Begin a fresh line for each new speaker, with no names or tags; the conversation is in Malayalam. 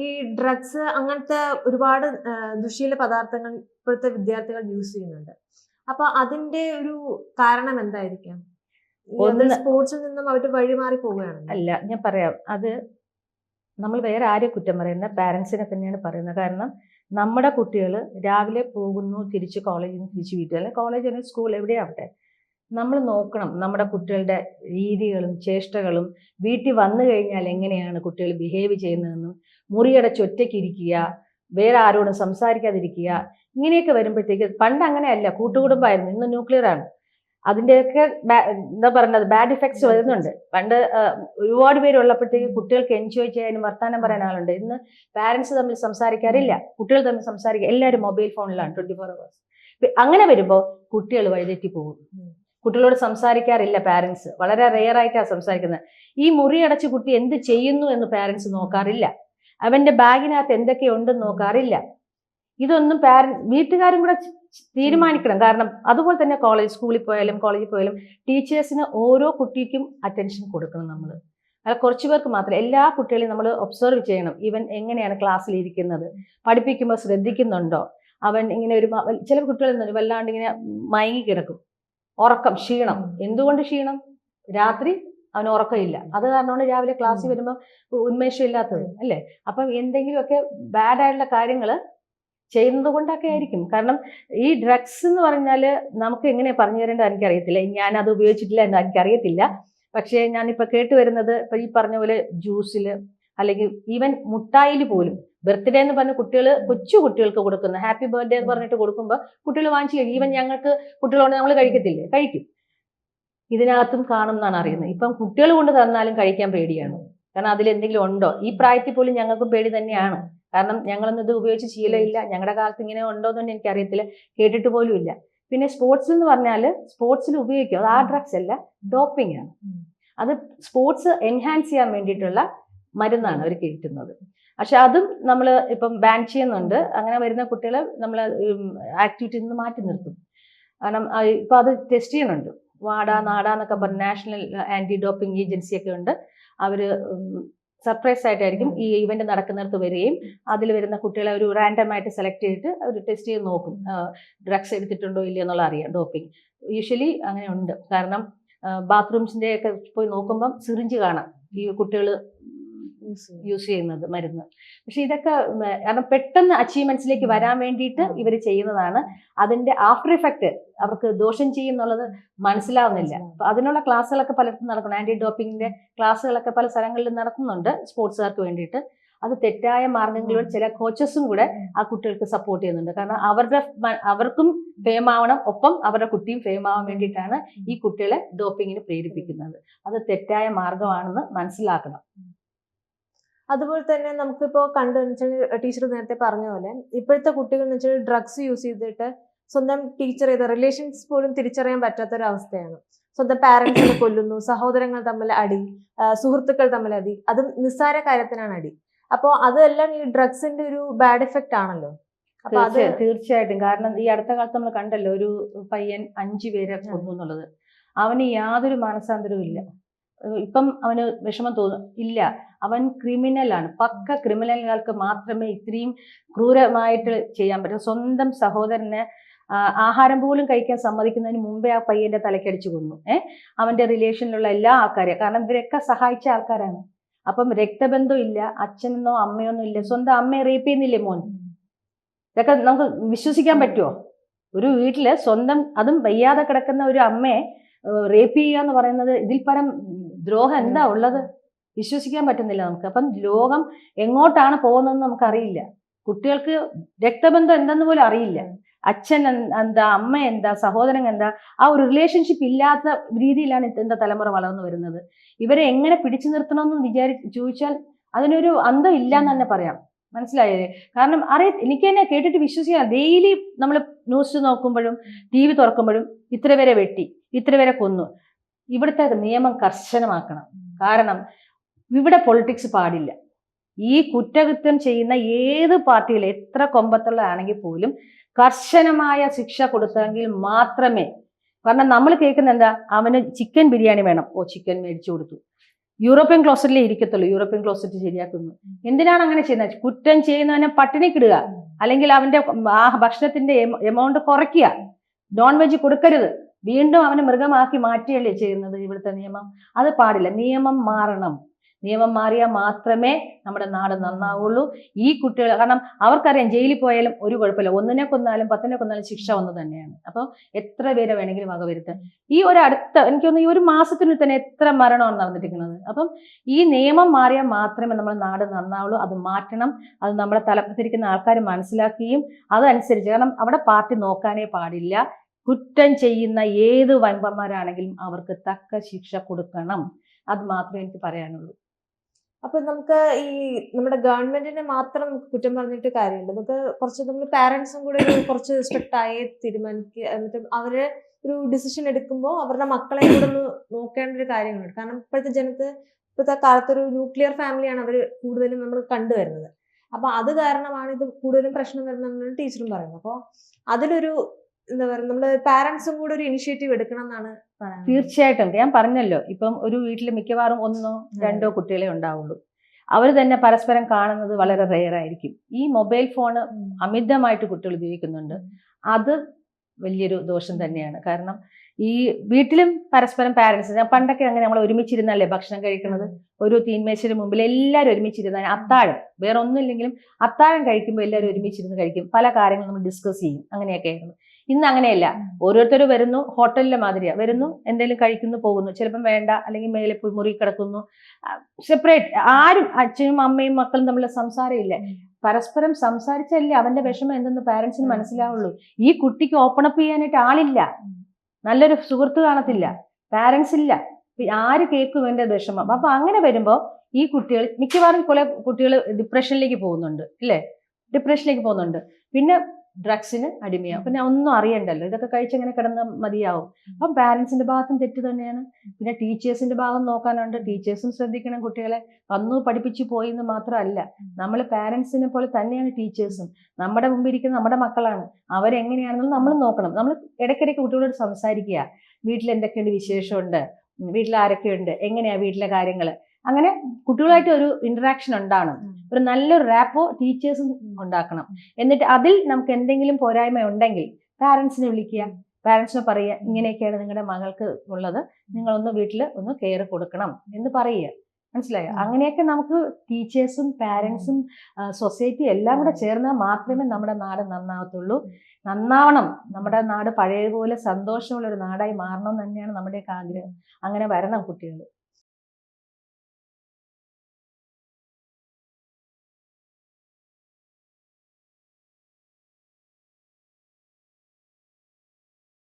ഈ ഡ്രഗ്സ് അങ്ങനത്തെ ഒരുപാട് ദുശീല പദാർത്ഥങ്ങൾ ഇപ്പോഴത്തെ വിദ്യാർത്ഥികൾ യൂസ് ചെയ്യുന്നുണ്ട്. അപ്പൊ അതിന്റെ ഒരു കാരണം എന്തായിരിക്കാം? സ്പോർട്സിൽ നിന്നും അവർ വഴിമാറി പോവുകയാണ്
അല്ല ഞാൻ പറയാം. അത് നമ്മൾ വേറെ ആരെ കുറ്റം പറയുന്ന പാരൻസിനെ തന്നെയാണ് പറയുന്നത്. കാരണം നമ്മുടെ കുട്ടികൾ രാവിലെ പോകുന്നു തിരിച്ച് കോളേജിൽ നിന്ന് തിരിച്ച് വീട്ടിൽ. അല്ലെങ്കിൽ കോളേജ് അല്ലെങ്കിൽ സ്കൂൾ എവിടെയാവട്ടെ. നമ്മൾ നോക്കണം നമ്മുടെ കുട്ടികളുടെ രീതികളും ചേഷ്ടകളും വീട്ടിൽ വന്നു കഴിഞ്ഞാൽ എങ്ങനെയാണ് കുട്ടികൾ ബിഹേവ് ചെയ്യുന്നതെന്നും മുറിയടച്ച് ഒറ്റയ്ക്ക് ഇരിക്കുക വേറെ ആരോടും സംസാരിക്കാതിരിക്കുക ഇങ്ങനെയൊക്കെ വരുമ്പോഴത്തേക്ക് പണ്ട് അങ്ങനെയല്ല കൂട്ടുകുടുംബമായിരുന്നു ഇന്ന് ന്യൂക്ലിയർ ആണ്. അതിന്റെയൊക്കെ എന്താ പറയുന്നത് ബാഡ് ഇഫക്ട്സ് വരുന്നുണ്ട്. പണ്ട് ഒരുപാട് പേര് ഉള്ളപ്പോഴത്തേക്ക് കുട്ടികൾക്ക് എൻജോയ് ചെയ്യാനും വർത്തമാനം പറയാൻ ആളുണ്ട്. ഇന്ന് പാരൻസ് തമ്മിൽ സംസാരിക്കാറില്ല കുട്ടികൾ തമ്മിൽ സംസാരിക്കുക എല്ലാവരും മൊബൈൽ ഫോണിലാണ് ട്വന്റി ഫോർ അവേഴ്സ് അങ്ങനെ വരുമ്പോൾ കുട്ടികൾ വഴിതെറ്റി പോകും. കുട്ടികളോട് സംസാരിക്കാറില്ല പാരൻസ് വളരെ റെയർ ആയിട്ടാണ് സംസാരിക്കുന്നത്. ഈ മുറി അടച്ച് കുട്ടി എന്ത് ചെയ്യുന്നു എന്ന് പാരൻസ് നോക്കാറില്ല. അവന്റെ ബാഗിനകത്ത് എന്തൊക്കെ ഉണ്ടെന്ന് നോക്കാറില്ല. ഇതൊന്നും പാര വീട്ടുകാരും കൂടെ തീരുമാനിക്കണം. കാരണം അതുപോലെ തന്നെ കോളേജ് സ്കൂളിൽ പോയാലും കോളേജിൽ പോയാലും ടീച്ചേഴ്സിന് ഓരോ കുട്ടിക്കും അറ്റൻഷൻ കൊടുക്കണം നമ്മൾ അല്ല കുറച്ച് പേർക്ക് മാത്രം എല്ലാ കുട്ടികളെയും നമ്മൾ ഒബ്സർവ് ചെയ്യണം. ഇവൻ എങ്ങനെയാണ് ക്ലാസ്സിൽ ഇരിക്കുന്നത്? പഠിപ്പിക്കുമ്പോൾ ശ്രദ്ധിക്കുന്നുണ്ടോ? അവൻ ഇങ്ങനെ ഒരു ചില കുട്ടികൾ എന്താ വല്ലാണ്ട് ഇങ്ങനെ മയങ്ങി കിടക്കും. ഉറക്കം ക്ഷീണം. എന്തുകൊണ്ട് ക്ഷീണം? രാത്രി അവന് ഉറക്കമില്ല. അത് കാരണമാണ് രാവിലെ ക്ലാസ്സിൽ വരുമ്പോൾ ഉന്മേഷം ഇല്ലാത്തത് അല്ലേ? അപ്പം എന്തെങ്കിലുമൊക്കെ ബാഡ് ആയിട്ടുള്ള കാര്യങ്ങൾ ചെയ്യുന്നത് കൊണ്ടൊക്കെ ആയിരിക്കും. കാരണം ഈ ഡ്രഗ്സ് എന്ന് പറഞ്ഞാൽ നമുക്ക് എങ്ങനെ പറഞ്ഞു തരേണ്ടത് എനിക്കറിയത്തില്ല. ഞാൻ അത് ഉപയോഗിച്ചിട്ടില്ല എന്ന് എനിക്കറിയത്തില്ല. പക്ഷേ ഞാനിപ്പോ കേട്ടു വരുന്നത് ഇപ്പൊ ഈ പറഞ്ഞ പോലെ ജ്യൂസിൽ അല്ലെങ്കിൽ ഈവൻ മുട്ടായിൽ പോലും ബർത്ത്ഡേ എന്ന് പറഞ്ഞ കുട്ടികൾ കൊച്ചു കുട്ടികൾക്ക് കൊടുക്കുന്ന ഹാപ്പി ബർത്ത്ഡേ എന്ന് പറഞ്ഞിട്ട് കൊടുക്കുമ്പോൾ കുട്ടികൾ വാങ്ങിച്ചു കഴിക്കും. ഈവൻ ഞങ്ങൾക്ക് കുട്ടികളോട് നമ്മൾ കഴിക്കത്തില്ലേ? കഴിക്കും. ഇതിനകത്തും കാണും എന്നാണ് അറിയുന്നത്. ഇപ്പം കുട്ടികൾ കൊണ്ട് തന്നാലും കഴിക്കാൻ പേടിയാണ്. കാരണം അതിൽ എന്തെങ്കിലും ഉണ്ടോ? ഈ പ്രായത്തിൽ പോലും ഞങ്ങൾക്കും പേടി തന്നെയാണ്. കാരണം ഞങ്ങളൊന്നും ഇത് ഉപയോഗിച്ച് ശീലമില്ല. ഞങ്ങളുടെ കാലത്ത് ഇങ്ങനെ ഉണ്ടോ എന്നൊന്നും എനിക്ക് എനിക്കറിയത്തില്ല. കേട്ടിട്ട് പോലും ഇല്ല. പിന്നെ സ്പോർട്സ് എന്ന് പറഞ്ഞാൽ സ്പോർട്സിൽ ഉപയോഗിക്കും. അത് ആ ഡ്രഗ്സ് അല്ല ഡോപ്പിംഗ് ആണ്. അത് സ്പോർട്സ് എൻഹാൻസ് ചെയ്യാൻ വേണ്ടിയിട്ടുള്ള മരുന്നാണ് അവർ കിട്ടുന്നത്. പക്ഷെ അതും നമ്മൾ ഇപ്പം ബാൻ ചെയ്യുന്നുണ്ട്. അങ്ങനെ വരുന്ന കുട്ടികളെ നമ്മൾ ആക്ടിവിറ്റിയിൽ നിന്ന് മാറ്റി നിർത്തും. കാരണം ഇപ്പം അത് ടെസ്റ്റ് ചെയ്യുന്നുണ്ട്. വാഡ നാടാ എന്നൊക്കെ പറഞ്ഞ നാഷണൽ ആന്റി ഡോപ്പിംഗ് ഏജൻസി ഒക്കെ ഉണ്ട്. അവർ സർപ്രൈസ് ആയിട്ടായിരിക്കും ഈ ഇവന്റ് നടക്കുന്നിടത്ത് വരികയും അതിൽ വരുന്ന കുട്ടികളെ ഒരു റാൻഡം ആയിട്ട് സെലക്ട് ചെയ്തിട്ട് അവർ ടെസ്റ്റ് ചെയ്ത് നോക്കും. ഡ്രഗ്സ് എടുത്തിട്ടുണ്ടോ ഇല്ലയോ എന്നുള്ള അറിയാം ഡോപ്പിംഗ് യൂഷ്വലി അങ്ങനെ ഉണ്ട്. കാരണം ബാത്റൂംസിന്റെ ഒക്കെ പോയി നോക്കുമ്പം സിറിഞ്ച് കാണാം. ഈ കുട്ടികൾ യൂസ് ചെയ്യുന്നത്. മരുന്ന്. പക്ഷെ ഇതൊക്കെ കാരണം പെട്ടെന്ന് അച്ചീവ്മെന്റ്സിലേക്ക് വരാൻ വേണ്ടിയിട്ട് ഇവർ ചെയ്യുന്നതാണ്. അതിന്റെ ആഫ്റ്റർ ഇഫക്റ്റ് അവർക്ക് ദോഷം ചെയ്യുന്നുള്ളത് മനസ്സിലാവുന്നില്ല. അപ്പൊ അതിനുള്ള ക്ലാസ്സുകളൊക്കെ പലയിടത്തും നടക്കുന്നു. ആന്റി ഡോപ്പിംഗിന്റെ ക്ലാസ്സുകളൊക്കെ പല സ്ഥലങ്ങളിലും നടക്കുന്നുണ്ട് സ്പോർട്സുകാർക്ക് വേണ്ടിയിട്ട്. അത് തെറ്റായ മാർഗങ്ങളിലൂടെ ചില കോച്ചസും കൂടെ ആ കുട്ടികൾക്ക് സപ്പോർട്ട് ചെയ്യുന്നുണ്ട്. കാരണം അവരുടെ അവർക്കും ഫെയിം ആവണം ഒപ്പം അവരുടെ കുട്ടിയും ഫെയിം ആവാൻ വേണ്ടിയിട്ടാണ് ഈ കുട്ടികളെ ഡോപ്പിങ്ങിന് പ്രേരിപ്പിക്കുന്നത്. അത് തെറ്റായ മാർഗമാണെന്ന് മനസ്സിലാക്കണം.
അതുപോലെ തന്നെ നമുക്കിപ്പോ കണ്ടു ടീച്ചർ നേരത്തെ പറഞ്ഞ പോലെ ഇപ്പോഴത്തെ കുട്ടികൾ എന്ന് വെച്ചാൽ ഡ്രഗ്സ് യൂസ് ചെയ്തിട്ട് സ്വന്തം ടീച്ചർ ചെയ്ത റിലേഷൻസ് പോലും തിരിച്ചറിയാൻ പറ്റാത്ത ഒരു അവസ്ഥയാണ് സ്വന്തം പാരന്റ്സിനെ കൊല്ലുന്നു സഹോദരങ്ങൾ തമ്മിൽ അടി സുഹൃത്തുക്കൾ തമ്മിൽ അടി അതും നിസ്സാര കാര്യത്തിനാണ് അടി. അപ്പോ അതെല്ലാം ഈ ഡ്രഗ്സിന്റെ ഒരു ബാഡ് എഫക്റ്റ് ആണല്ലോ. അപ്പൊ അത്
തീർച്ചയായിട്ടും. കാരണം ഈ അടുത്ത കാലത്ത് നമ്മൾ കണ്ടല്ലോ ഒരു പയ്യൻ അഞ്ചു പേരെ കൊന്നു എന്നുള്ളത്. അവന് യാതൊരു മാനസാന്തരവും ഇല്ല. ഇപ്പം അവന് വിഷമം തോന്നും. ഇല്ല അവൻ ക്രിമിനലാണ് പക്ക ക്രിമിനലുകൾക്ക് മാത്രമേ ഇത്രയും ക്രൂരമായിട്ട് ചെയ്യാൻ പറ്റൂ. സ്വന്തം സഹോദരന് ആഹാരം പോലും കഴിക്കാൻ സമ്മതിക്കുന്നതിന് മുമ്പേ ആ പയ്യന്റെ തലക്കടിച്ചു കൊന്നു. ഏഹ് അവന്റെ റിലേഷനിലുള്ള എല്ലാ ആൾക്കാരെയും. കാരണം ഇവരൊക്കെ സഹായിച്ച ആൾക്കാരാണ്. അപ്പം രക്തബന്ധം ഇല്ല അച്ഛനെന്നോ അമ്മയൊന്നും ഇല്ല. സ്വന്തം അമ്മയെ റേപ്പ് ചെയ്യുന്നില്ലേ മോൻ? ഇതൊക്കെ നമുക്ക് വിശ്വസിക്കാൻ പറ്റുമോ ഒരു വീട്ടിൽ സ്വന്തം അതും വയ്യാതെ കിടക്കുന്ന ഒരു അമ്മയെ റേപ്പ് ചെയ്യുക എന്ന് പറയുന്നത് ഇതിൽ പരം ദ്രോഹം എന്താ ഉള്ളത്? വിശ്വസിക്കാൻ പറ്റുന്നില്ല നമുക്ക്. അപ്പം ലോകം എങ്ങോട്ടാണ് പോകുന്നതെന്ന് നമുക്കറിയില്ല. കുട്ടികൾക്ക് രക്തബന്ധം എന്തെന്ന് പോലും അറിയില്ല. അച്ഛൻ എന്താ അമ്മ എന്താ സഹോദരൻ എന്താ ആ ഒരു റിലേഷൻഷിപ്പ് ഇല്ലാത്ത രീതിയിലാണ് ഇന്നത്തെ തലമുറ വളർന്നു വരുന്നത്. ഇവരെ എങ്ങനെ പിടിച്ചു നിർത്തണമെന്ന് വിചാരി ചോദിച്ചാൽ അതിനൊരു അന്തം ഇല്ല എന്ന് തന്നെ പറയാം. മനസ്സിലായേ കാരണം അറിയ എനിക്ക് തന്നെ കേട്ടിട്ട് വിശ്വസിക്കാം ഡെയിലി നമ്മൾ ന്യൂസ് നോക്കുമ്പോഴും ടി വി തുറക്കുമ്പോഴും ഇത്ര വരെ വെട്ടി ഇത്ര വരെ കൊന്നു. ഇവിടുത്തെ നിയമം കർശനമാക്കണം. കാരണം ഇവിടെ പൊളിറ്റിക്സ് പാടില്ല. ഈ കുറ്റകൃത്യം ചെയ്യുന്ന ഏത് പാർട്ടിയിൽ എത്ര കൊമ്പത്തുള്ള ആണെങ്കിൽ പോലും കർശനമായ ശിക്ഷ കൊടുത്തെങ്കിൽ മാത്രമേ. കാരണം നമ്മൾ കേൾക്കുന്ന എന്താ? അവന് ചിക്കൻ ബിരിയാണി വേണം. ഓ ചിക്കൻ മേടിച്ചു കൊടുത്തു. യൂറോപ്യൻ ക്ലോസറ്റിലേ ഇരിക്കത്തുള്ളൂ. യൂറോപ്യൻ ക്ലോസറ്റ് ശരിയാക്കുന്നു. എന്തിനാണ് അങ്ങനെ ചെയ്യുന്നത്? കുറ്റം ചെയ്യുന്നവനെ പട്ടിണിക്കിടുക. അല്ലെങ്കിൽ അവന്റെ ആ ഭക്ഷണത്തിന്റെ എമൗണ്ട് കുറയ്ക്കുക. നോൺ വെജ് കൊടുക്കരുത്. വീണ്ടും അവനെ മൃഗമാക്കി മാറ്റുകയല്ലേ ചെയ്യുന്നത് ഇവിടുത്തെ നിയമം? അത് പാടില്ല. നിയമം മാറണം. നിയമം മാറിയാൽ മാത്രമേ നമ്മുടെ നാട് നന്നാവുള്ളൂ. ഈ കുട്ടികൾ കാരണം അവർക്കറിയാം ജയിലിൽ പോയാലും ഒരു കുഴപ്പമില്ല. ഒന്നിനെ കൊന്നാലും പത്തിനെ കൊന്നാലും ശിക്ഷ ഒന്ന് തന്നെയാണ്. അപ്പോൾ എത്ര പേരെ വേണമെങ്കിലും വകവരുത്താം. ഈ ഒരു അടുത്ത എനിക്ക് ഈ ഒരു മാസത്തിനുള്ളിൽ തന്നെ എത്ര മരണമാണ് നടന്നിരിക്കുന്നത്. അപ്പം ഈ നിയമം മാറിയാൽ മാത്രമേ നമ്മുടെ നാട് നന്നാവുള്ളൂ. അത് മാറ്റണം. അത് നമ്മുടെ തലപ്പത്തിരിക്കുന്ന ആൾക്കാർ മനസ്സിലാക്കുകയും അതനുസരിച്ച് കാരണം അവിടെ പാർട്ടി നോക്കാനേ പാടില്ല. കുറ്റം ചെയ്യുന്ന ഏത് വൻപന്മാരാണെങ്കിലും അവർക്ക് തക്ക ശിക്ഷ കൊടുക്കണം. അത് മാത്രമേ എനിക്ക് പറയാനുള്ളൂ.
അപ്പൊ നമുക്ക് ഈ നമ്മുടെ ഗവൺമെന്റിനെ മാത്രം കുറ്റം പറഞ്ഞിട്ട് കാര്യമില്ല. നമുക്ക് കുറച്ച് നമ്മൾ പാരന്റ്സും കൂടെ കുറച്ച് സ്ട്രിക്റ്റ് ആയി തീരുമാനിക്കുക എന്നിട്ട് അവർ ഒരു ഡിസിഷൻ എടുക്കുമ്പോൾ അവരുടെ മക്കളെ കൂടെ ഒന്ന് നോക്കേണ്ട ഒരു കാര്യങ്ങളുണ്ട്. കാരണം ഇപ്പോഴത്തെ ജനത്ത് ഇപ്പോഴത്തെ കാലത്ത് ഒരു ന്യൂക്ലിയർ ഫാമിലിയാണ് അവർ കൂടുതലും നമ്മൾ കണ്ടുവരുന്നത്. അപ്പൊ അത് കാരണമാണ് ഇത് കൂടുതലും പ്രശ്നം വരുന്നതെന്നാണ് ടീച്ചറും പറയുന്നത് അപ്പോൾ അതിലൊരു എന്താ പറയുക നമ്മൾ പാരന്റ്സും കൂടെ ഒരു ഇനിഷ്യേറ്റീവ് എടുക്കണം എന്നാണ് പറയാനുള്ളത്
തീർച്ചയായിട്ടും. ഞാൻ പറഞ്ഞല്ലോ ഇപ്പം ഒരു വീട്ടിൽ മിക്കവാറും ഒന്നോ രണ്ടോ കുട്ടികളെ ഉണ്ടാവുള്ളൂ. അവർ തന്നെ പരസ്പരം കാണുന്നത് വളരെ റെയർ ആയിരിക്കും. ഈ മൊബൈൽ ഫോണ് അമിതമായിട്ട് കുട്ടികൾ ഉപയോഗിക്കുന്നുണ്ട്. അത് വലിയൊരു ദോഷം തന്നെയാണ്. കാരണം ഈ വീട്ടിലും പരസ്പരം പാരന്റ്സ് ഞാൻ പണ്ടൊക്കെ അങ്ങനെ നമ്മൾ ഒരുമിച്ചിരുന്നല്ലേ ഭക്ഷണം കഴിക്കുന്നത്? ഒരു തീന്മേശയുടെ മുമ്പിൽ എല്ലാവരും ഒരുമിച്ചിരുന്ന അത്താഴം വേറെ ഒന്നുമില്ലെങ്കിലും അത്താഴം കഴിക്കുമ്പോൾ എല്ലാവരും ഒരുമിച്ചിരുന്ന് കഴിക്കും. പല കാര്യങ്ങളും നമ്മൾ ഡിസ്കസ് ചെയ്യും. അങ്ങനെയൊക്കെ ആയിരുന്നു ഇന്ന് അങ്ങനെയല്ല. ഓരോരുത്തർ വരുന്നു ഹോട്ടലിലെ മാതിരിയാ. വരുന്നു എന്തെങ്കിലും കഴിക്കുന്നു പോകുന്നു. ചിലപ്പം വേണ്ട അല്ലെങ്കിൽ മേലെ പോയി മുറി കിടക്കുന്നു. സെപ്പറേറ്റ് ആരും അച്ഛനും അമ്മയും മക്കളും തമ്മിലുള്ള
സംസാരമില്ല.
പരസ്പരം സംസാരിച്ചല്ലേ അവന്റെ വിഷമം എന്തെന്ന് പാരന്റ്സിന്. മനസ്സിലാവുള്ളൂ. ഈ കുട്ടിക്ക് ഓപ്പൺ അപ്പ് ചെയ്യാനായിട്ട് ആളില്ല. നല്ലൊരു സുഹൃത്ത് കാണത്തില്ല. പാരന്റ്സ് ഇല്ല. ആര് കേൾക്കും എന്റെ വിഷമം? അപ്പൊ അങ്ങനെ വരുമ്പോ ഈ കുട്ടികൾ മിക്കവാറും കുറെ കുട്ടികൾ ഡിപ്രഷനിലേക്ക് പോകുന്നുണ്ട്. ഇല്ലേ ഡിപ്രഷനിലേക്ക് പോകുന്നുണ്ട്. പിന്നെ ഡ്രഗ്സിന് അടിമയാവും. പിന്നെ ഒന്നും അറിയണ്ടല്ലോ. ഇതൊക്കെ കഴിച്ചങ്ങനെ കിടന്ന മതിയാവും. അപ്പം പാരന്റ്സിന്റെ ഭാഗത്തും തെറ്റ് തന്നെയാണ്. പിന്നെ ടീച്ചേഴ്സിന്റെ ഭാഗം നോക്കാനുണ്ട്. ടീച്ചേഴ്സും ശ്രദ്ധിക്കണം. കുട്ടികളെ വന്നു പഠിപ്പിച്ചു പോയി എന്ന് മാത്രമല്ല നമ്മൾ പാരന്റ്സിനെ പോലെ തന്നെയാണ് ടീച്ചേഴ്സും നമ്മുടെ മുമ്പിൽ ഇരിക്കുന്ന നമ്മുടെ മക്കളാണ്. അവരെങ്ങനെയാണെന്ന് നമ്മൾ നോക്കണം. നമ്മൾ ഇടയ്ക്കിടയ്ക്ക് കുട്ടികളോട് സംസാരിക്കുക. വീട്ടിൽ എന്തൊക്കെയുണ്ട് വിശേഷമുണ്ട്? വീട്ടിൽ ആരൊക്കെയുണ്ട് എങ്ങനെയാ വീട്ടിലെ കാര്യങ്ങൾ അങ്ങനെ കുട്ടികളായിട്ട് ഒരു ഇന്ററാക്ഷൻ ഉണ്ടാവണം. ഒരു നല്ലൊരു റാപ്പോ ടീച്ചേഴ്സും ഉണ്ടാക്കണം. എന്നിട്ട് അതിൽ നമുക്ക് എന്തെങ്കിലും പോരായ്മ ഉണ്ടെങ്കിൽ പാരന്റ്സിനെ വിളിക്കുക പാരന്റ്സിനെ പറയുക ഇങ്ങനെയൊക്കെയാണ് നിങ്ങളുടെ മകൾക്ക് ഉള്ളത്. നിങ്ങളൊന്ന് വീട്ടിൽ ഒന്ന് കെയർ കൊടുക്കണം എന്ന് പറയുക. മനസ്സിലായോ. അങ്ങനെയൊക്കെ നമുക്ക് ടീച്ചേഴ്സും പാരന്റ്സും സൊസൈറ്റി എല്ലാം കൂടെ ചേർന്നാൽ മാത്രമേ നമ്മുടെ നാട് നന്നാവത്തുള്ളൂ. നന്നാവണം. നമ്മുടെ നാട് പഴയതുപോലെ സന്തോഷമുള്ള ഒരു നാടായി മാറണം തന്നെയാണ് നമ്മുടെയൊക്കെ ആഗ്രഹം. അങ്ങനെ വരണം കുട്ടികൾ